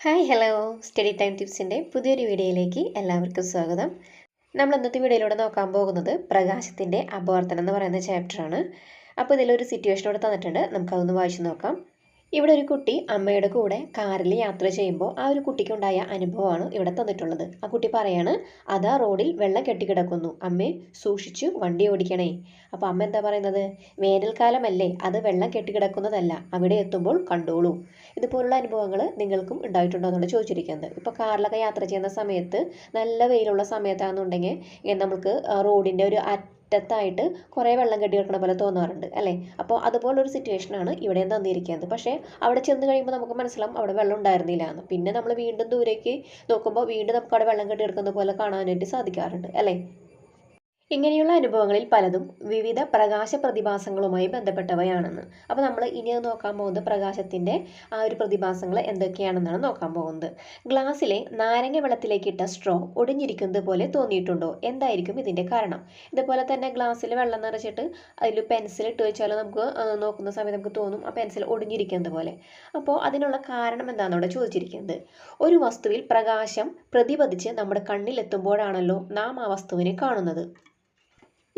Hi hello. Study time ടിപ്സിന്റെ പുതിയൊരു വീഡിയോയിലേക്ക് എല്ലാവർക്കും സ്വാഗതം. നമ്മൾ ഇന്നത്തെ വീഡിയോയിലൂടെ നോക്കാൻ പോകുന്നത് പ്രകാശത്തിന്റെ അപവർത്തനം എന്ന് പറയുന്ന ചാപ്റ്ററാണ് അപ്പോൾ ഇതിലൊരു സിറ്റുവേഷനോട് തന്നിട്ടുണ്ട്. നമുക്കതൊന്ന് വായിച്ചു നോക്കാം. ഇവിടെ ഒരു കുട്ടി അമ്മയുടെ കൂടെ കാറിൽ യാത്ര ചെയ്യുമ്പോൾ ആ ഒരു കുട്ടിക്കുണ്ടായ അനുഭവമാണ് ഇവിടെ തന്നിട്ടുള്ളത്. ആ കുട്ടി പറയാണ് അതാ റോഡിൽ വെള്ളം കെട്ടിക്കിടക്കുന്നു. അമ്മേ സൂക്ഷിച്ചു വണ്ടി ഓടിക്കണേ. അപ്പോൾ അമ്മ എന്താ പറയുന്നത്? വേനൽക്കാലമല്ലേ അത് വെള്ളം കെട്ടിക്കിടക്കുന്നതല്ല അവിടെ എത്തുമ്പോൾ കണ്ടോളൂ. ഇതുപോലുള്ള അനുഭവങ്ങൾ നിങ്ങൾക്കും ഉണ്ടായിട്ടുണ്ടോ എന്നാണ് ചോദിച്ചിരിക്കുന്നത്. ഇപ്പോൾ കാറിലൊക്കെ യാത്ര ചെയ്യുന്ന സമയത്ത് നല്ല വെയിലുള്ള സമയത്താണെന്നുണ്ടെങ്കിൽ നമുക്ക് റോഡിന്റെ ഒരു അറ്റത്തായിട്ട് കുറേ വെള്ളം കെട്ടി കിടക്കണ പോലെ തോന്നാറുണ്ട് അല്ലേ? അപ്പോൾ അതുപോലൊരു സിറ്റുവേഷനാണ് ഇവിടെയും തന്നിരിക്കുന്നത്. പക്ഷേ അവിടെ ചെന്ന് കഴിയുമ്പോൾ നമുക്ക് മനസ്സിലാവും അവിടെ വെള്ളം ഉണ്ടായിരുന്നില്ല എന്ന്. പിന്നെ നമ്മൾ വീണ്ടും ദൂരേക്ക് നോക്കുമ്പോൾ വീണ്ടും നമുക്ക് അവിടെ വെള്ളം കെട്ടി കിടക്കുന്ന പോലെ കാണാനായിട്ട് സാധിക്കാറുണ്ട് അല്ലേ? ഇങ്ങനെയുള്ള അനുഭവങ്ങളിൽ പലതും വിവിധ പ്രകാശ പ്രതിഭാസങ്ങളുമായി ബന്ധപ്പെട്ടവയാണെന്ന്. അപ്പോൾ നമ്മൾ ഇനി അത് നോക്കാൻ പോകുന്നത് പ്രകാശത്തിന്റെ ആ ഒരു പ്രതിഭാസങ്ങൾ എന്തൊക്കെയാണെന്നാണ് നോക്കാൻ പോകുന്നത്. ഗ്ലാസ്സിലെ നാരങ്ങ വെള്ളത്തിലേക്കിട്ട സ്ട്രോ ഒടിഞ്ഞിരിക്കുന്നത് പോലെ തോന്നിയിട്ടുണ്ടോ? എന്തായിരിക്കും ഇതിന്റെ കാരണം? ഇതുപോലെ തന്നെ ഗ്ലാസ്സിൽ വെള്ളം നിറച്ചിട്ട് അതിൽ പെൻസിൽ ഇട്ട് വെച്ചാൽ നമുക്ക് നോക്കുന്ന സമയത്ത് നമുക്ക് തോന്നും ആ പെൻസിൽ ഒടിഞ്ഞിരിക്കുന്നത് പോലെ. അപ്പോൾ അതിനുള്ള കാരണം എന്താണെന്ന് അവിടെ ചോദിച്ചിരിക്കുന്നത്. ഒരു വസ്തുവിൽ പ്രകാശം പ്രതിപതിച്ച് നമ്മുടെ കണ്ണിലെത്തുമ്പോഴാണല്ലോ നാം ആ വസ്തുവിനെ കാണുന്നത്.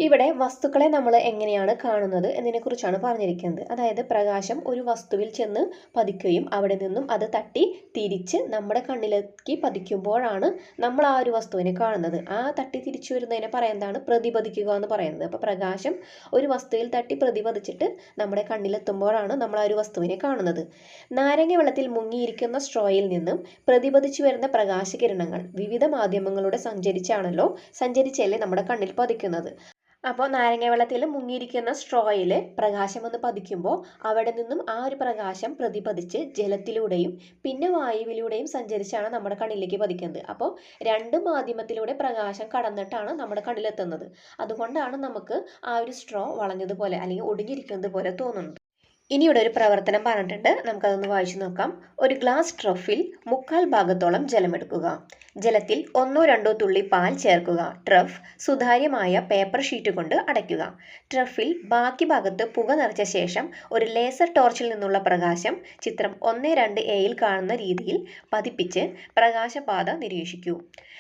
ഇവിടെ വസ്തുക്കളെ നമ്മൾ എങ്ങനെയാണ് കാണുന്നത് എന്നതിനെക്കുറിച്ചാണ് പറഞ്ഞിരിക്കുന്നത്. അതായത് പ്രകാശം ഒരു വസ്തുവിൽ ചെന്ന് പതിക്കുകയും അവിടെ നിന്നും അത് തട്ടി തിരിച്ച് നമ്മുടെ കണ്ണിലേക്ക് പതിക്കുമ്പോഴാണ് നമ്മൾ ആ ഒരു വസ്തുവിനെ കാണുന്നത്. ആ തട്ടി തിരിച്ചു വരുന്നതിനെ പറയുന്നതാണ് പ്രതിപതിക്കുക എന്ന് പറയുന്നത്. അപ്പോൾ പ്രകാശം ഒരു വസ്തുവിൽ തട്ടി പ്രതിപതിച്ചിട്ട് നമ്മുടെ കണ്ണിലെത്തുമ്പോഴാണ് നമ്മൾ ആ ഒരു വസ്തുവിനെ കാണുന്നത്. നാരങ്ങ വെള്ളത്തിൽ മുങ്ങിയിരിക്കുന്ന സ്ട്രോയിൽ നിന്നും പ്രതിപതിച്ചു വരുന്ന പ്രകാശകിരണങ്ങൾ വിവിധ മാധ്യമങ്ങളുടെ സഞ്ചരിച്ചാണല്ലോ സഞ്ചരിച്ചല്ലേ നമ്മുടെ കണ്ണിൽ പതിക്കുന്നത്. അപ്പോൾ നാരങ്ങ വെള്ളത്തിൽ മുങ്ങിയിരിക്കുന്ന സ്ട്രോയിൽ പ്രകാശം ഒന്ന് പതിക്കുമ്പോൾ അവിടെ നിന്നും ആ ഒരു പ്രകാശം പ്രതിപതിച്ച് ജലത്തിലൂടെയും പിന്നെ വായുവിലൂടെയും സഞ്ചരിച്ചാണ് നമ്മുടെ കണ്ണിലേക്ക് പതിക്കുന്നത്. അപ്പോൾ രണ്ട് മാധ്യമത്തിലൂടെ പ്രകാശം കടന്നിട്ടാണ് നമ്മുടെ കണ്ണിലെത്തുന്നത്. അതുകൊണ്ടാണ് നമുക്ക് ആ ഒരു സ്ട്രോ വളഞ്ഞതുപോലെ അല്ലെങ്കിൽ ഒടിഞ്ഞിരിക്കുന്നത് പോലെ തോന്നുന്നത്. ഇനി ഇവിടെ ഒരു പ്രവർത്തനം പറഞ്ഞിട്ടുണ്ട്. നമുക്കതൊന്ന് വായിച്ചു നോക്കാം. ഒരു ഗ്ലാസ് ട്രഫിൽ മുക്കാൽ ഭാഗത്തോളം ജലമെടുക്കുക. ജലത്തിൽ ഒന്നോ രണ്ടോ തുള്ളി പാൽ ചേർക്കുക. ട്രഫ് സുതാര്യമായ പേപ്പർ ഷീറ്റ് കൊണ്ട് അടയ്ക്കുക. ട്രഫിൽ ബാക്കി ഭാഗത്ത് പുക നിറച്ച ശേഷം ഒരു ലേസർ ടോർച്ചിൽ നിന്നുള്ള പ്രകാശം ചിത്രം ഒന്ന് രണ്ട് എയിൽ കാണുന്ന രീതിയിൽ പതിപ്പിച്ച് പ്രകാശപാത നിരീക്ഷിക്കൂ.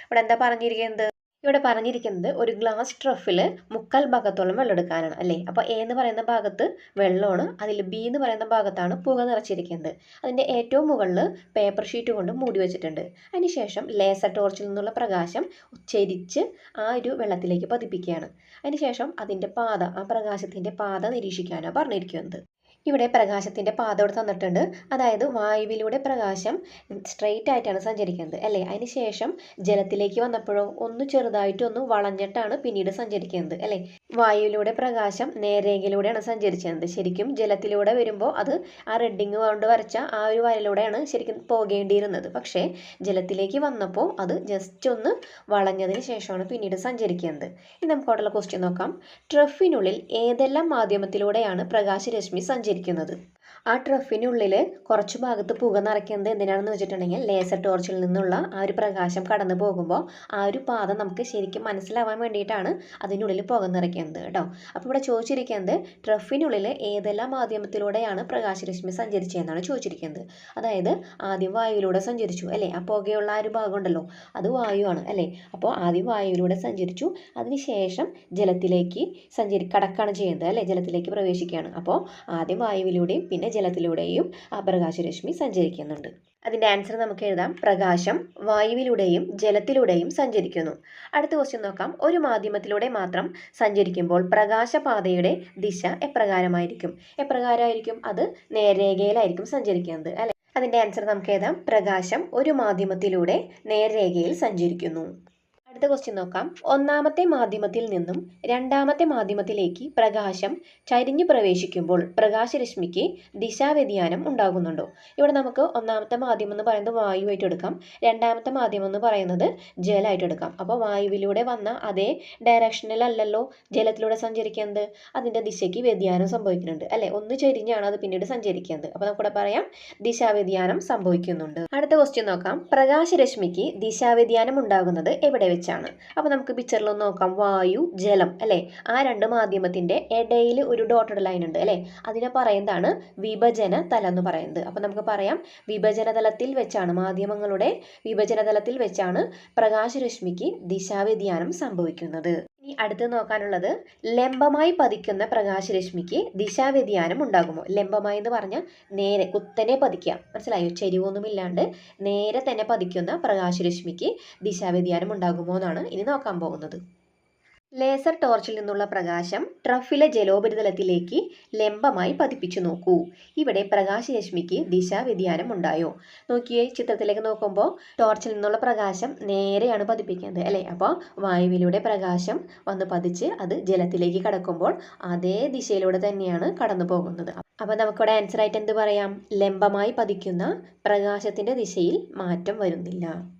ഇവിടെ എന്താ പറഞ്ഞിരിക്കുന്നത്? ഇവിടെ പറഞ്ഞിരിക്കുന്നത് ഒരു ഗ്ലാസ് ട്രഫിൽ മുക്കാൽ ഭാഗത്തോളം വെള്ളം എടുക്കാനാണ് അല്ലേ? അപ്പോൾ എ എന്ന് പറയുന്ന ഭാഗത്ത് വെള്ളമാണ് അതിൽ ബി എന്ന് പറയുന്ന ഭാഗത്താണ് പുക നിറച്ചിരിക്കുന്നത്. അതിന്റെ ഏറ്റവും മുകളിൽ പേപ്പർ ഷീറ്റ് കൊണ്ട് മൂടി വെച്ചിട്ടുണ്ട്. അതിനുശേഷം ലേസർ ടോർച്ചിൽ നിന്നുള്ള പ്രകാശം ഉച്ചരിച്ച് ആ ഒരു വെള്ളത്തിലേക്ക് പതിപ്പിക്കുകയാണ്. അതിനുശേഷം അതിന്റെ പാത ആ പ്രകാശത്തിന്റെ പാത നിരീക്ഷിക്കാനാണ് പറഞ്ഞിരിക്കുന്നത്. ഇവിടെ പ്രകാശത്തിന്റെ പാത ഇവിടെ തന്നിട്ടുണ്ട്. അതായത് വായുവിലൂടെ പ്രകാശം സ്ട്രെയിറ്റ് ആയിട്ടാണ് സഞ്ചരിക്കുന്നത്. അല്ലേ? അതിന് ശേഷം ജലത്തിലേക്ക് വന്നപ്പോഴോ ഒന്ന് ചെറുതായിട്ടൊന്ന് വളഞ്ഞിട്ടാണ് പിന്നീട് സഞ്ചരിക്കുന്നത്. അല്ലേ? വായുവിലൂടെ പ്രകാശം നേരേഖയിലൂടെയാണ് സഞ്ചരിച്ചിരുന്നത്. ശരിക്കും ജലത്തിലൂടെ വരുമ്പോൾ അത് ആ റെഡിങ് കൊണ്ട് വരച്ച ആ ഒരു വരയിലൂടെയാണ് ശരിക്കും പോകേണ്ടിയിരുന്നത്. പക്ഷേ ജലത്തിലേക്ക് വന്നപ്പോൾ അത് ജസ്റ്റ് ഒന്ന് വളഞ്ഞതിന് ശേഷമാണ് പിന്നീട് സഞ്ചരിക്കുന്നത്. ഇനി നമുക്ക് അവിടെയുള്ള ക്വസ്റ്റ്യൻ നോക്കാം. ട്രഫിനുള്ളിൽ ഏതെല്ലാം മാധ്യമത്തിലൂടെയാണ് പ്രകാശരശ്മി സഞ്ചരിക്കുന്നത്? ആ ട്രഫിനുള്ളിൽ കുറച്ച് ഭാഗത്ത് പുക നിറയ്ക്കുന്നത് എന്തിനാണെന്ന് വെച്ചിട്ടുണ്ടെങ്കിൽ ലേസർ ടോർച്ചിൽ നിന്നുള്ള ആ ഒരു പ്രകാശം കടന്നു പോകുമ്പോൾ ആ ഒരു പാത നമുക്ക് ശരിക്കും മനസ്സിലാവാൻ വേണ്ടിയിട്ടാണ് അതിനുള്ളിൽ പുക നിറയ്ക്കുന്നത് കേട്ടോ. അപ്പോൾ ഇവിടെ ചോദിച്ചിരിക്കുന്നത് ട്രഫിനുള്ളിൽ ഏതെല്ലാം മാധ്യമത്തിലൂടെയാണ് പ്രകാശരശ്മി സഞ്ചരിച്ചതെന്നാണ് ചോദിച്ചിരിക്കുന്നത്. അതായത് ആദ്യം വായുവിലൂടെ സഞ്ചരിച്ചു അല്ലേ? ആ പുകയുള്ള ആ ഒരു ഭാഗം ഉണ്ടല്ലോ അത് വായുവാണ് അല്ലേ? അപ്പോൾ ആദ്യം വായുവിലൂടെ സഞ്ചരിച്ചു അതിനുശേഷം ജലത്തിലേക്ക് സഞ്ചരി കടക്കാണ് ചെയ്യുന്നത് അല്ലേ? ജലത്തിലേക്ക് പ്രവേശിക്കുകയാണ്. അപ്പോൾ ആദ്യം വായുവിലൂടെയും പിന്നെ ജലത്തിലൂടെയും ആ പ്രകാശരശ്മി സഞ്ചരിക്കുന്നുണ്ട്. അതിന്റെ ആൻസർ നമുക്ക് എഴുതാം. പ്രകാശം വായുവിലൂടെയും ജലത്തിലൂടെയും സഞ്ചരിക്കുന്നു. അടുത്ത ക്വസ്റ്റ്യൻ നോക്കാം. ഒരു മാധ്യമത്തിലൂടെ മാത്രം സഞ്ചരിക്കുമ്പോൾ പ്രകാശപാതയുടെ ദിശ എപ്രകാരമായിരിക്കും? എപ്രകാരമായിരിക്കും? അത് നേർരേഖയിലായിരിക്കും സഞ്ചരിക്കുന്നത് അല്ലെ? അതിന്റെ ആൻസർ നമുക്ക് എഴുതാം. പ്രകാശം ഒരു മാധ്യമത്തിലൂടെ നേർരേഖയിൽ സഞ്ചരിക്കുന്നു. അടുത്ത ക്വസ്റ്റ്യൻ നോക്കാം. ഒന്നാമത്തെ മാധ്യമത്തിൽ നിന്നും രണ്ടാമത്തെ മാധ്യമത്തിലേക്ക് പ്രകാശം ചരിഞ്ഞു പ്രവേശിക്കുമ്പോൾ പ്രകാശരശ്മിക്ക് ദിശാവ്യതിയാനം ഉണ്ടാകുന്നുണ്ടോ? ഇവിടെ നമുക്ക് ഒന്നാമത്തെ മാധ്യമം എന്ന് പറയുന്നത് വായുവായിട്ട് എടുക്കാം. രണ്ടാമത്തെ മാധ്യമം എന്ന് പറയുന്നത് ജലമായിട്ട് എടുക്കാം. അപ്പോൾ വായുവിലൂടെ വന്ന അതേ ഡയറക്ഷനിലല്ലല്ലോ ജലത്തിലൂടെ സഞ്ചരിക്കുന്നത്. അതിന്റെ ദിശയ്ക്ക് വ്യതിയാനം സംഭവിക്കുന്നുണ്ട്. അല്ലേ? ഒന്ന് ചരിഞ്ഞാണ് അത് പിന്നീട് സഞ്ചരിക്കുന്നത്. അപ്പോൾ നമുക്കിവിടെ പറയാം ദിശാവ്യതിയാനം സംഭവിക്കുന്നുണ്ട്. അടുത്ത ക്വസ്റ്റ്യൻ നോക്കാം. പ്രകാശരശ്മിക്ക് ദിശാവ്യതിയാനം ഉണ്ടാകുന്നത് എവിടെ വെച്ച് വെച്ചാണ് അപ്പോൾ നമുക്ക് പിക്ചറിൽ ഒന്ന് നോക്കാം. വായു ജലം അല്ലേ? ആ രണ്ട് മാധ്യമത്തിന്റെ ഇടയിൽ ഒരു ഡോട്ടഡ് ലൈൻ ഉണ്ട് അല്ലേ? അതിനെ പറയുന്നതാണ് വിഭജന തലം എന്ന് പറയുന്നത്. അപ്പോൾ നമുക്ക് പറയാം വിഭജന തലത്തിൽ വെച്ചാണ് മാധ്യമങ്ങളുടെ വിഭജന തലത്തിൽ വെച്ചാണ് പ്രകാശരശ്മിക്ക് ദിശാവ്യതിയാനം സംഭവിക്കുന്നത്. ഇനി അടുത്ത് നോക്കാനുള്ളത് ലംബമായി പതിക്കുന്ന പ്രകാശരശ്മിക്ക് ദിശാവ്യതിയാനം ഉണ്ടാകുമോ? ലംബമായി എന്ന് പറഞ്ഞാൽ നേരെ കുത്തനെ പതിക്കുക. മനസ്സിലായോ? ചെരിവൊന്നുമില്ലാണ്ട് നേരെ തന്നെ പതിക്കുന്ന പ്രകാശരശ്മിക്ക് ദിശാവ്യതിയാനം ഉണ്ടാകുമോ എന്നാണ് ഇനി നോക്കാൻ പോകുന്നത്. ലേസർ ടോർച്ചിൽ നിന്നുള്ള പ്രകാശം ട്രഫിലെ ജലോപരിതലത്തിലേക്ക് ലംബമായി പതിപ്പിച്ചു നോക്കൂ. ഇവിടെ പ്രകാശരശ്മിക്ക് ദിശാവ്യതിയാനം ഉണ്ടായോ? നോക്കിയേ ചിത്രത്തിലേക്ക് നോക്കുമ്പോൾ ടോർച്ചിൽ നിന്നുള്ള പ്രകാശം നേരെയാണ് പതിപ്പിക്കുന്നത് അല്ലേ? അപ്പോൾ വായുവിലൂടെ പ്രകാശം വന്ന് പതിച്ച് അത് ജലത്തിലേക്ക് കടക്കുമ്പോൾ അതേ ദിശയിലൂടെ തന്നെയാണ് കടന്നു പോകുന്നത്. അപ്പോൾ നമുക്കിവിടെ ആൻസറായിട്ട് എന്ത് പറയാം? ലംബമായി പതിക്കുന്ന പ്രകാശത്തിന്റെ ദിശയിൽ മാറ്റം വരുന്നില്ല.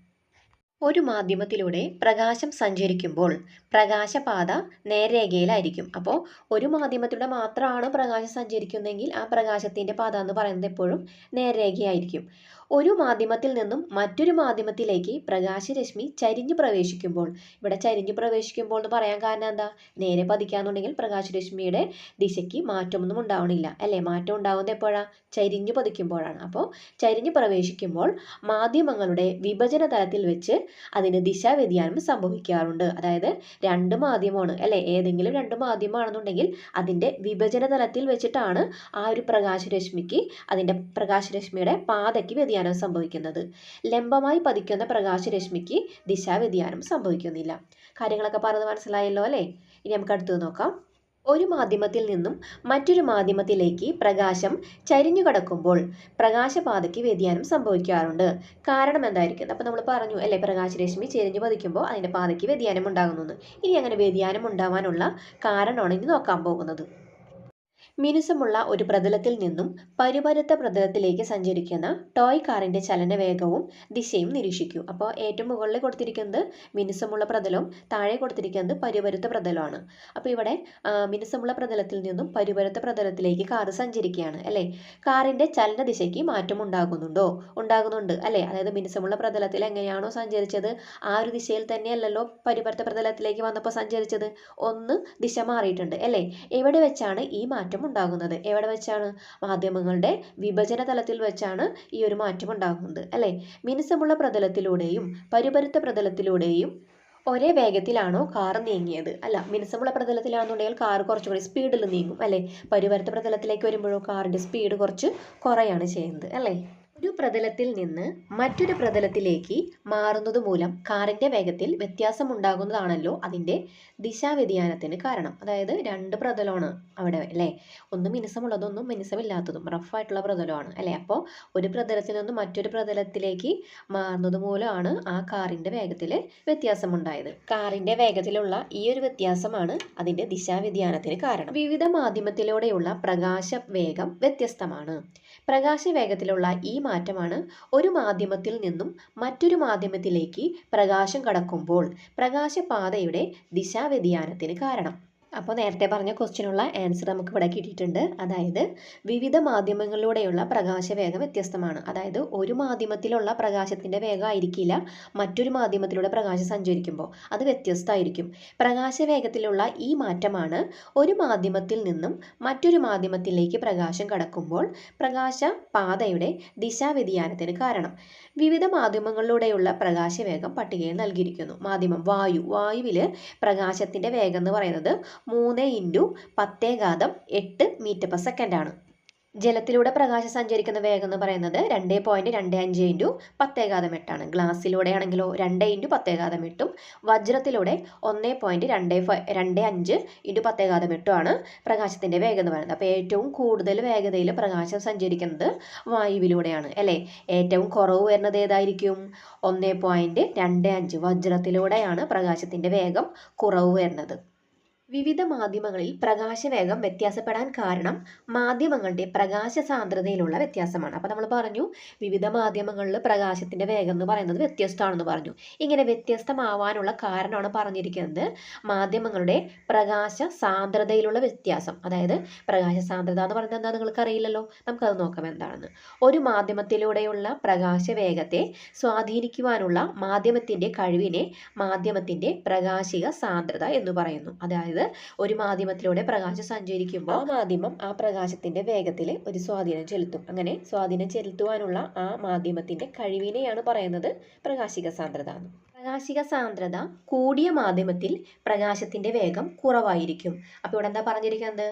ഒരു മാധ്യമത്തിലൂടെ പ്രകാശം സഞ്ചരിക്കുമ്പോൾ പ്രകാശപാത നേർരേഖയിലായിരിക്കും. അപ്പോൾ ഒരു മാധ്യമത്തിലൂടെ മാത്രമാണ് പ്രകാശം സഞ്ചരിക്കുന്നതെങ്കിൽ ആ പ്രകാശത്തിന്റെ പാത എന്ന് പറയുന്നത് എപ്പോഴും നേർരേഖയായിരിക്കും. ഒരു മാധ്യമത്തിൽ നിന്നും മറ്റൊരു മാധ്യമത്തിലേക്ക് പ്രകാശരശ്മി ചരിഞ്ഞു പ്രവേശിക്കുമ്പോൾ ഇവിടെ ചരിഞ്ഞു പ്രവേശിക്കുമ്പോൾ എന്ന് പറയാൻ കാരണം എന്താ? നേരെ പതിക്കാന്നുണ്ടെങ്കിൽ പ്രകാശരശ്മിയുടെ ദിശയ്ക്ക് മാറ്റമൊന്നും ഉണ്ടാവണില്ല. അല്ലേ? മാറ്റം ഉണ്ടാകുന്നത് എപ്പോഴാണ് ചരിഞ്ഞു പതിക്കുമ്പോഴാണ്. അപ്പോൾ ചരിഞ്ഞു പ്രവേശിക്കുമ്പോൾ മാധ്യമങ്ങളുടെ വിഭജന തലത്തിൽ വെച്ച് അതിന് ദിശാവ്യതിയാനം സംഭവിക്കാറുണ്ട്. അതായത് രണ്ട് മാധ്യമമാണ് അല്ലെ? ഏതെങ്കിലും രണ്ട് മാധ്യമമാണെന്നുണ്ടെങ്കിൽ അതിന്റെ വിഭജന തലത്തിൽ വെച്ചിട്ടാണ് ആ ഒരു പ്രകാശരശ്മിക്ക് അതിന്റെ പ്രകാശരശ്മിയുടെ പാതയ്ക്ക് വ്യതിയാനം സംഭവിക്കുന്നത്. ലംബമായി പതിക്കുന്ന പ്രകാശരശ്മിക്ക് ദിശാവ്യതിയാനം സംഭവിക്കുന്നില്ല. കാര്യങ്ങളൊക്കെ പറഞ്ഞത് മനസ്സിലായല്ലോ അല്ലേ? ഇനി നമുക്ക് അടുത്തത് നോക്കാം. ഒരു മാധ്യമത്തിൽ നിന്നും മറ്റൊരു മാധ്യമത്തിലേക്ക് പ്രകാശം ചരിഞ്ഞു കടക്കുമ്പോൾ പ്രകാശപാതയ്ക്ക് വ്യതിയാനം സംഭവിക്കാറുണ്ട്. കാരണം എന്തായിരിക്കും? അപ്പോൾ നമ്മൾ പറഞ്ഞു അല്ലേ? പ്രകാശരശ്മി ചരിഞ്ഞു പതിക്കുമ്പോൾ അതിന്റെ പാതയ്ക്ക് വ്യതിയാനം ഉണ്ടാകുന്നു ഇനി അങ്ങനെ വ്യതിയാനം ഉണ്ടാവാനുള്ള കാരണമാണ് ഇനി നോക്കാൻ പോകുന്നത്. മിനുസമുള്ള ഒരു പ്രതലത്തിൽ നിന്നും പരുപരുത്ത പ്രതലത്തിലേക്ക് സഞ്ചരിക്കുന്ന ടോയ് കാറിന്റെ ചലനവേഗവും ദിശയും നിരീക്ഷിക്കൂ. അപ്പോൾ ഏറ്റവും മുകളിൽ കൊടുത്തിരിക്കുന്നത് മിനുസമുള്ള പ്രതലവും താഴെ കൊടുത്തിരിക്കുന്നത് പരുപരുത്ത പ്രതലമാണ് അപ്പോൾ ഇവിടെ മിനുസമുള്ള പ്രതലത്തിൽ നിന്നും പരുപരുത്ത പ്രതലത്തിലേക്ക് കാറ് സഞ്ചരിക്കുകയാണ് അല്ലേ? കാറിന്റെ ചലന ദിശയ്ക്ക് മാറ്റം ഉണ്ടാകുന്നുണ്ടോ? ഉണ്ടാകുന്നുണ്ട് അല്ലേ? അതായത് മിനുസമുള്ള പ്രതലത്തിൽ എങ്ങനെയാണോ സഞ്ചരിച്ചത്? ആ ഒരു ദിശയിൽ തന്നെയല്ലല്ലോ പരുപരുത്ത പ്രതലത്തിലേക്ക് വന്നപ്പോൾ സഞ്ചരിച്ചത്. ഒന്ന് ദിശ മാറിയിട്ടുണ്ട് അല്ലേ? എവിടെ വെച്ചാണ് ഈ മാറ്റം ഉണ്ടാകുന്നത് എവിടെ വെച്ചാണ്? മാധ്യമങ്ങളുടെ വിഭജന തലത്തിൽ വെച്ചാണ് ഈ ഒരു മാറ്റം ഉണ്ടാകുന്നത് അല്ലേ? മിനുസമുള്ള പ്രതലത്തിലൂടെയും പരുപരുത്ത പ്രതലത്തിലൂടെയും ഒരേ വേഗത്തിലാണോ കാർ നീങ്ങിയത്? അല്ല മിനുസമുള്ള പ്രതലത്തിലാണെന്നുണ്ടെങ്കിൽ കാർ കുറച്ചുകൂടി സ്പീഡിൽ നീങ്ങും അല്ലേ? പരുപരുത്ത പ്രതലത്തിലേക്ക് വരുമ്പോഴോ കാറിന്റെ സ്പീഡ് കുറച്ച് കുറയാണ് ചെയ്യുന്നത് അല്ലേ? ഒരു പ്രതലത്തിൽ നിന്ന് മറ്റൊരു പ്രതലത്തിലേക്ക് മാറുന്നത് മൂലം കാറിന്റെ വേഗത്തിൽ വ്യത്യാസമുണ്ടാകുന്നതാണല്ലോ അതിന്റെ ദിശാവ്യതിയാനത്തിന് കാരണം. അതായത് രണ്ട് പ്രതലമാണ് അവിടെ അല്ലേ? ഒന്ന് മിനുസമുള്ളതൊന്നും മിനുസമില്ലാത്തതും റഫായിട്ടുള്ള പ്രതലമാണ് അല്ലേ? അപ്പോൾ ഒരു പ്രതലത്തിൽ നിന്ന് മറ്റൊരു പ്രതലത്തിലേക്ക് മാറുന്നത് മൂലമാണ് ആ കാറിന്റെ വേഗത്തിൽ വ്യത്യാസമുണ്ടായത്. കാറിന്റെ വേഗത്തിലുള്ള ഈ ഒരു വ്യത്യാസമാണ് അതിന്റെ ദിശാവ്യതിയാനത്തിന് കാരണം. വിവിധ മാധ്യമത്തിലൂടെയുള്ള പ്രകാശ വേഗം വ്യത്യസ്തമാണ്. പ്രകാശ വേഗത്തിലുള്ള ഈ മാറ്റമാണ് ഒരു മാധ്യമത്തിൽ നിന്നും മറ്റൊരു മാധ്യമത്തിലേക്ക് പ്രകാശം കടക്കുമ്പോൾ പ്രകാശപാതയുടെ ദിശാവ്യതിയാനത്തിന് കാരണം. അപ്പോൾ നേരത്തെ പറഞ്ഞ ക്വസ്റ്റിനുള്ള ആൻസർ നമുക്ക് ഇവിടെ കിട്ടിയിട്ടുണ്ട്. അതായത് വിവിധ മാധ്യമങ്ങളിലൂടെയുള്ള പ്രകാശവേഗം വ്യത്യസ്തമാണ്. അതായത് ഒരു മാധ്യമത്തിലുള്ള പ്രകാശത്തിന്റെ വേഗം ആയിരിക്കില്ല മറ്റൊരു മാധ്യമത്തിലൂടെ പ്രകാശം സഞ്ചരിക്കുമ്പോൾ അത് വ്യത്യസ്തമായിരിക്കും. പ്രകാശവേഗത്തിലുള്ള ഈ മാറ്റമാണ് ഒരു മാധ്യമത്തിൽ നിന്നും മറ്റൊരു മാധ്യമത്തിലേക്ക് പ്രകാശം കടക്കുമ്പോൾ പ്രകാശ പാതയുടെ ദിശാവ്യതിയാനത്തിന് കാരണം. വിവിധ മാധ്യമങ്ങളിലൂടെയുള്ള പ്രകാശവേഗം പട്ടികയിൽ നൽകിയിരിക്കുന്നു. മാധ്യമം വായു. വായുവിൽ പ്രകാശത്തിന്റെ വേഗം എന്ന് പറയുന്നത് മൂന്ന് ഇന്റു പത്തേ ഘാതം എട്ട് മീറ്റർ പെർ ആണ്. ജലത്തിലൂടെ പ്രകാശം സഞ്ചരിക്കുന്ന വേഗം എന്ന് പറയുന്നത് രണ്ട് പോയിന്റ് രണ്ട് അഞ്ച് ഇന്റു പത്തേകാതം എട്ടാണ് ഗ്ലാസ്സിലൂടെ ആണെങ്കിലോ രണ്ട് ഇന്റു പത്തേകാതം എട്ടും വജ്രത്തിലൂടെ ഒന്ന് പോയിന്റ് രണ്ട് രണ്ട് അഞ്ച് ഇന്റു പത്തേകാതം എട്ടുമാണ് പ്രകാശത്തിന്റെ വേഗം എന്ന് പറയുന്നത്. അപ്പോൾ ഏറ്റവും കൂടുതൽ വേഗതയിൽ പ്രകാശം സഞ്ചരിക്കുന്നത് വായുവിലൂടെയാണ് അല്ലേ? ഏറ്റവും കുറവ് വരുന്നത് ഏതായിരിക്കും? ഒന്ന് പോയിന്റ് രണ്ട് അഞ്ച് വജ്രത്തിലൂടെയാണ് പ്രകാശത്തിന്റെ വേഗം കുറവ് വരുന്നത്. വിവിധ മാധ്യമങ്ങളിൽ പ്രകാശവേഗം വ്യത്യാസപ്പെടാൻ കാരണം മാധ്യമങ്ങളുടെ പ്രകാശ സാന്ദ്രതയിലുള്ള വ്യത്യാസമാണ്. അപ്പോൾ നമ്മൾ പറഞ്ഞു വിവിധ മാധ്യമങ്ങളിൽ പ്രകാശത്തിന്റെ വേഗം എന്ന് പറയുന്നത് വ്യത്യസ്തമാണെന്ന് പറഞ്ഞു. ഇങ്ങനെ വ്യത്യസ്തമാവാനുള്ള കാരണമാണ് പറഞ്ഞിരിക്കുന്നത് മാധ്യമങ്ങളുടെ പ്രകാശ സാന്ദ്രതയിലുള്ള വ്യത്യാസം. അതായത് പ്രകാശ സാന്ദ്രത എന്ന് പറയുന്നത് എന്താ നിങ്ങൾക്ക് അറിയില്ലല്ലോ നമുക്കത് നോക്കാം എന്താണെന്ന്. ഒരു മാധ്യമത്തിലൂടെയുള്ള പ്രകാശ വേഗത്തെ സ്വാധീനിക്കുവാനുള്ള മാധ്യമത്തിന്റെ കഴിവിനെ മാധ്യമത്തിന്റെ പ്രകാശിക സാന്ദ്രത എന്ന് പറയുന്നു. അതായത് ഒരു മാധ്യമത്തിലൂടെ പ്രകാശം സഞ്ചരിക്കുമ്പോൾ ആ മാധ്യമം ആ പ്രകാശത്തിന്റെ വേഗത്തിൽ ഒരു സ്വാധീനം ചെലുത്തും. അങ്ങനെ സ്വാധീനം ചെലുത്തുവാനുള്ള ആ മാധ്യമത്തിന്റെ കഴിവിനെയാണ് പറയുന്നത് പ്രകാശിക സാന്ദ്രത എന്ന്. പ്രകാശിക സാന്ദ്രത കൂടിയ മാധ്യമത്തിൽ പ്രകാശത്തിന്റെ വേഗം കുറവായിരിക്കും. അപ്പോൾ ഇവിടെ എന്താ പറഞ്ഞിരിക്കുന്നത്?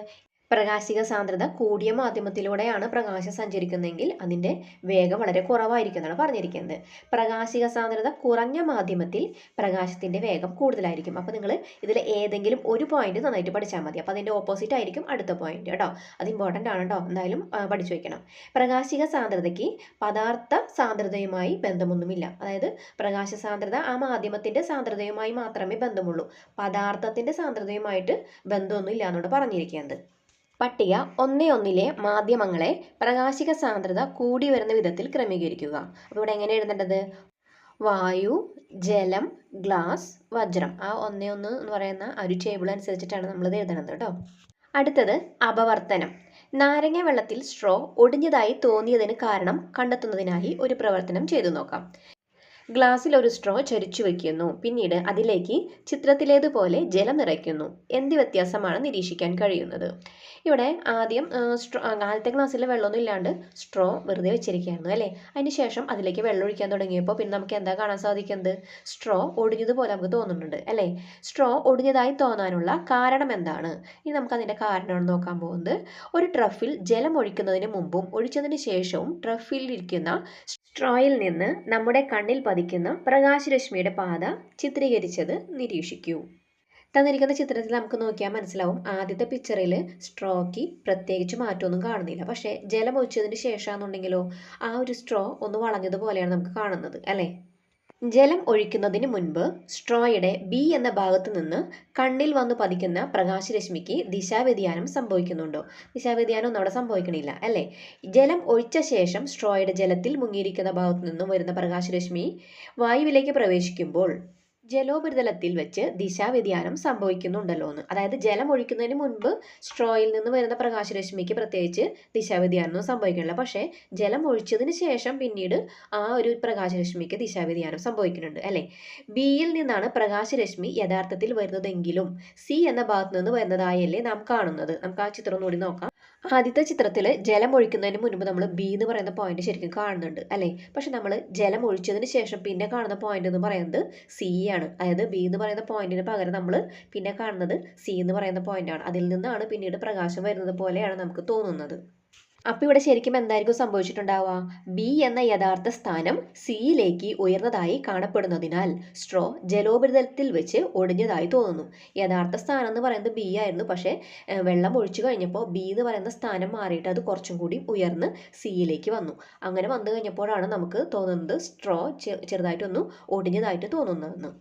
പ്രകാശിക സാന്ദ്രത കൂടിയ മാധ്യമത്തിലൂടെയാണ് പ്രകാശം സഞ്ചരിക്കുന്നതെങ്കിൽ അതിന്റെ വേഗം വളരെ കുറവായിരിക്കും എന്നാണ് പറഞ്ഞിരിക്കുന്നത്. പ്രകാശിക സാന്ദ്രത കുറഞ്ഞ മാധ്യമത്തിൽ പ്രകാശത്തിന്റെ വേഗം കൂടുതലായിരിക്കും. അപ്പോൾ നിങ്ങൾ ഇതിൽ ഏതെങ്കിലും ഒരു പോയിന്റ് നന്നായിട്ട് പഠിച്ചാൽ മതി. അപ്പോൾ അതിന്റെ ഓപ്പോസിറ്റ് ആയിരിക്കും അടുത്ത പോയിന്റ് കേട്ടോ. അത് ഇമ്പോർട്ടന്റ് ആണ് കേട്ടോ. എന്തായാലും പഠിച്ചു വയ്ക്കണം പ്രകാശിക സാന്ദ്രതയ്ക്ക് പദാർത്ഥ സാന്ദ്രതയുമായി ബന്ധമൊന്നുമില്ല. അതായത് പ്രകാശ സാന്ദ്രത ആ മാധ്യമത്തിന്റെ സാന്ദ്രതയുമായി മാത്രമേ ബന്ധമുള്ളൂ. പദാർത്ഥത്തിന്റെ സാന്ദ്രതയുമായിട്ട് ബന്ധമൊന്നും ഇല്ല എന്നോട് പറഞ്ഞിരിക്കുന്നത്. പട്ടിക ഒന്നേ ഒന്നിലെ മാധ്യമങ്ങളെ പ്രകാശിക സാന്ദ്രത കൂടി വരുന്ന വിധത്തിൽ ക്രമീകരിക്കുക. അപ്പോൾ ഇവിടെ എങ്ങനെ എഴുതേണ്ടത്? വായു ജലം ഗ്ലാസ് വജ്രം. ആ ഒന്നേ ഒന്ന് എന്ന് പറയുന്ന ആ ഒരു ടേബിൾ അനുസരിച്ചിട്ടാണ് നമ്മളിത് എഴുതണത് കേട്ടോ. അടുത്തത് അപവർത്തനം. നാരങ്ങ വെള്ളത്തിൽ സ്ട്രോ ഒടിഞ്ഞതായി തോന്നിയതിന് കാരണം കണ്ടെത്തുന്നതിനായി ഒരു പ്രവർത്തനം ചെയ്തു നോക്കാം. ഗ്ലാസ്സിൽ ഒരു സ്ട്രോ ചരിച്ചു വയ്ക്കുന്നു പിന്നീട് അതിലേക്ക് ചിത്രത്തിലേതുപോലെ ജലം നിറയ്ക്കുന്നു. എന്ത് വ്യത്യാസമാണ് നിരീക്ഷിക്കാൻ കഴിയുന്നത്? ഇവിടെ ആദ്യം സ്ട്രോ ആദ്യത്തെ ഗ്ലാസ്സിൽ വെള്ളമൊന്നും ഇല്ലാണ്ട് സ്ട്രോ വെറുതെ വെച്ചിരിക്കുകയായിരുന്നു അല്ലേ? അതിന് ശേഷം അതിലേക്ക് വെള്ളം ഒഴിക്കാൻ തുടങ്ങിയപ്പോൾ പിന്നെ നമുക്ക് എന്താ കാണാൻ സാധിക്കുന്നത്? സ്ട്രോ ഒടിഞ്ഞതുപോലെ നമുക്ക് തോന്നുന്നുണ്ട് അല്ലേ? സ്ട്രോ ഒടിഞ്ഞതായി തോന്നാനുള്ള കാരണം എന്താണ്? ഇനി നമുക്ക് അതിന്റെ കാരണമാണ് നോക്കാൻ പോകുന്നത്. ഒരു ട്രഫിൽ ജലം ഒഴിക്കുന്നതിന് മുമ്പും ഒഴിച്ചതിന് ശേഷവും ട്രഫിലിരിക്കുന്ന സ്ട്രോയിൽ നിന്ന് നമ്മുടെ കണ്ണിൽ പതിക്കുന്ന പ്രകാശരശ്മിയുടെ പാത ചിത്രീകരിച്ചത് നിരീക്ഷിക്കൂ. തന്നിരിക്കുന്ന ചിത്രത്തിൽ നമുക്ക് നോക്കിയാൽ മനസ്സിലാവും. ആദ്യത്തെ പിക്ചറിൽ സ്ട്രോക്ക് പ്രത്യേകിച്ച് മാറ്റമൊന്നും കാണുന്നില്ല. പക്ഷേ ജലം ഒഴിച്ചതിന് ശേഷമാണെന്നുണ്ടെങ്കിലോ ആ ഒരു സ്ട്രോ ഒന്ന് വളഞ്ഞതുപോലെയാണ് നമുക്ക് കാണുന്നത് അല്ലേ? ജലം ഒഴിക്കുന്നതിന് മുൻപ് സ്ട്രോയുടെ ബി എന്ന ഭാഗത്ത് നിന്ന് കണ്ണിൽ വന്ന് പതിക്കുന്ന പ്രകാശരശ്മിക്ക് ദിശാവ്യതിയാനം സംഭവിക്കുന്നുണ്ടോ? ദിശാവ്യതിയാനം ഒന്നും അവിടെ സംഭവിക്കണില്ല അല്ലേ? ജലം ഒഴിച്ച ശേഷം സ്ട്രോയുടെ ജലത്തിൽ മുങ്ങിയിരിക്കുന്ന ഭാഗത്തു നിന്നും വരുന്ന പ്രകാശരശ്മി വായുവിലേക്ക് പ്രവേശിക്കുമ്പോൾ ജലോപരിതലത്തിൽ വെച്ച് ദിശാവ്യതിയാനം സംഭവിക്കുന്നുണ്ടല്ലോ എന്ന് അതായത് ജലം ഒഴിക്കുന്നതിന് മുൻപ് സ്ട്രോയിൽ നിന്ന് വരുന്ന പ്രകാശരശ്മിക്ക് പ്രത്യേകിച്ച് ദിശാവ്യതിയാനമൊന്നും സംഭവിക്കുന്നില്ല. പക്ഷേ ജലം ഒഴിച്ചതിന് ശേഷം പിന്നീട് ആ ഒരു പ്രകാശരശ്മിക്ക് ദിശാവ്യതിയാനം സംഭവിക്കുന്നുണ്ട് അല്ലേ? ബിയിൽ നിന്നാണ് പ്രകാശരശ്മി യഥാർത്ഥത്തിൽ വരുന്നതെങ്കിലും സി എന്ന ഭാഗത്ത് നിന്ന് വരുന്നതായല്ലേ നാം കാണുന്നത്. നമുക്ക് ആ ചിത്രം കൂടി നോക്കാം. ആദ്യത്തെ ചിത്രത്തിൽ ജലം ഒഴിക്കുന്നതിന് മുൻപ് നമ്മൾ ബി എന്ന് പറയുന്ന പോയിന്റ് ശരിക്കും കാണുന്നുണ്ട് അല്ലേ? പക്ഷെ നമ്മൾ ജലം ഒഴിച്ചതിന് ശേഷം പിന്നെ കാണുന്ന പോയിന്റ് എന്ന് പറയുന്നത് സി ആണ്. അതായത് ബി എന്ന് പറയുന്ന പോയിന്റിന് പകരം നമ്മൾ പിന്നെ കാണുന്നത് സി എന്ന് പറയുന്ന പോയിന്റ് ആണ്. അതിൽ നിന്നാണ് പിന്നീട് പ്രകാശം വരുന്നത് പോലെയാണ് നമുക്ക് തോന്നുന്നത്. അപ്പോൾ ഇവിടെ ശരിക്കും എന്തായിരിക്കും സംഭവിച്ചിട്ടുണ്ടാവുക? ബി എന്ന യഥാർത്ഥ സ്ഥാനം സിയിലേക്ക് ഉയർന്നതായി കാണപ്പെടുന്നതിനാൽ സ്ട്രോ ജലോപരിതലത്തിൽ വെച്ച് ഒടിഞ്ഞതായി തോന്നുന്നു. യഥാർത്ഥ സ്ഥാനം എന്ന് പറയുന്നത് ബി ആയിരുന്നു. പക്ഷേ വെള്ളം ഒഴിച്ചു കഴിഞ്ഞപ്പോൾ ബി എന്ന് പറയുന്ന സ്ഥാനം മാറിയിട്ട് അത് കുറച്ചും കൂടി ഉയർന്ന് സിയിലേക്ക് വന്നു. അങ്ങനെ വന്നു കഴിഞ്ഞപ്പോഴാണ് നമുക്ക് തോന്നുന്നത് സ്ട്രോ ചെറുതായിട്ടൊന്ന് ഒടിഞ്ഞതായിട്ട് തോന്നുന്നതെന്ന്.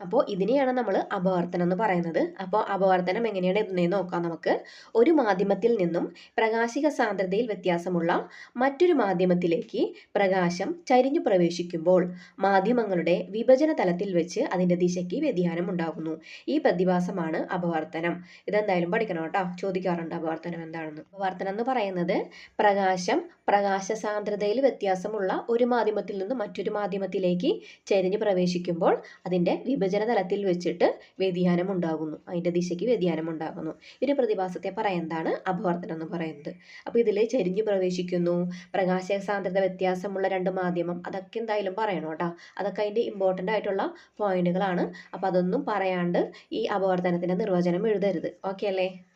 അപ്പോൾ ഇതിനെയാണ് നമ്മൾ അപവർത്തനം എന്ന് പറയുന്നത്. അപ്പോൾ അപവർത്തനം എങ്ങനെയാണ് എന്ന് നോക്കാം നമുക്ക്. ഒരു മാധ്യമത്തിൽ നിന്നും പ്രകാശിക സാന്ദ്രതയിൽ വ്യത്യാസമുള്ള മറ്റൊരു മാധ്യമത്തിലേക്ക് പ്രകാശം ചരിഞ്ഞു പ്രവേശിക്കുമ്പോൾ മാധ്യമങ്ങളുടെ വിഭജന തലത്തിൽ വെച്ച് അതിന്റെ ദിശയ്ക്ക് വ്യതിയാനം ഉണ്ടാകുന്നു ഈ പ്രതിഭാസമാണ് അപവർത്തനം. ഇതെന്തായാലും പഠിക്കണം കേട്ടോ. ചോദിക്കാറുണ്ട് അപവർത്തനം എന്താണെന്ന്. അപവർത്തനം എന്ന് പറയുന്നത് പ്രകാശം പ്രകാശ സാന്ദ്രതയിൽ വ്യത്യാസമുള്ള ഒരു മാധ്യമത്തിൽ നിന്നും മറ്റൊരു മാധ്യമത്തിലേക്ക് ചരിഞ്ഞു പ്രവേശിക്കുമ്പോൾ അതിന്റെ വിഭജന തലത്തിൽ വെച്ചിട്ട് വ്യതിയാനം ഉണ്ടാകുന്നു അതിന്റെ ദിശയ്ക്ക് വ്യതിയാനം ഉണ്ടാകുന്നു ഒരു പ്രതിഭാസത്തെ പറയുന്നതാണ് അപവർത്തനം എന്ന് പറയുന്നത്. അപ്പോൾ ഇതിൽ ചരിഞ്ഞു പ്രവേശിക്കുന്നു. പ്രകാശ സാന്ദ്രത വ്യത്യാസമുള്ള രണ്ട് മാധ്യമം. അതൊക്കെ എന്തായാലും പറയണം കേട്ടോ. അതൊക്കെ അതിന്റെ ഇമ്പോർട്ടന്റ് ആയിട്ടുള്ള പോയിന്റുകളാണ് അപ്പോൾ അതൊന്നും പറയാണ്ട് ഈ അപവർത്തനത്തിന്റെ നിർവചനം എഴുതരുത്. ഓക്കെ അല്ലേ?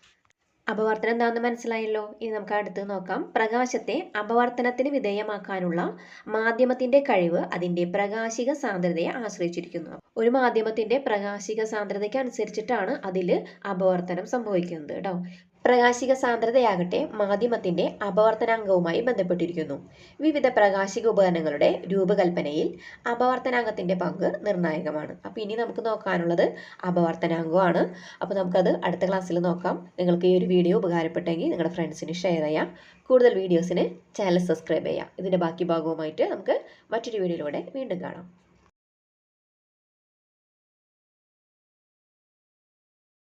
അപവർത്തനം എന്താണെന്ന് മനസ്സിലായല്ലോ? ഇനി നമുക്ക് അടുത്ത് നോക്കാം. പ്രകാശത്തെ അപവർത്തനത്തിന് വിധേയമാക്കാനുള്ള മാധ്യമത്തിന്റെ കഴിവ് അതിന്റെ പ്രകാശിക സാന്ദ്രതയെ ആശ്രയിച്ചിരിക്കുന്നു. ഒരു മാധ്യമത്തിന്റെ പ്രകാശിക സാന്ദ്രതയ്ക്ക് അനുസരിച്ചിട്ടാണ് അതിൽ അപവർത്തനം സംഭവിക്കുന്നത് കേട്ടോ പ്രകാശിക സാന്ദ്രതയാകട്ടെ മാധ്യമത്തിന്റെ അപവർത്തനാംഗവുമായി ബന്ധപ്പെട്ടിരിക്കുന്നു. വിവിധ പ്രകാശിക ഉപകരണങ്ങളുടെ രൂപകൽപ്പനയിൽ അപവർത്തനാംഗത്തിന്റെ പങ്ക് നിർണായകമാണ്. അപ്പോൾ ഇനി നമുക്ക് നോക്കാനുള്ളത് അപവർത്തനാംഗമാണ്. അപ്പോൾ നമുക്കത് അടുത്ത ക്ലാസ്സിൽ നോക്കാം. നിങ്ങൾക്ക് ഈ ഒരു വീഡിയോ ഉപകാരപ്പെട്ടെങ്കിൽ നിങ്ങളുടെ ഫ്രണ്ട്സിന് ഷെയർ ചെയ്യാം. കൂടുതൽ വീഡിയോസിന് ചാനൽ സബ്സ്ക്രൈബ് ചെയ്യാം. ഇതിന്റെ ബാക്കി ഭാഗവുമായിട്ട് നമുക്ക് മറ്റൊരു വീഡിയോയിലൂടെ വീണ്ടും കാണാം.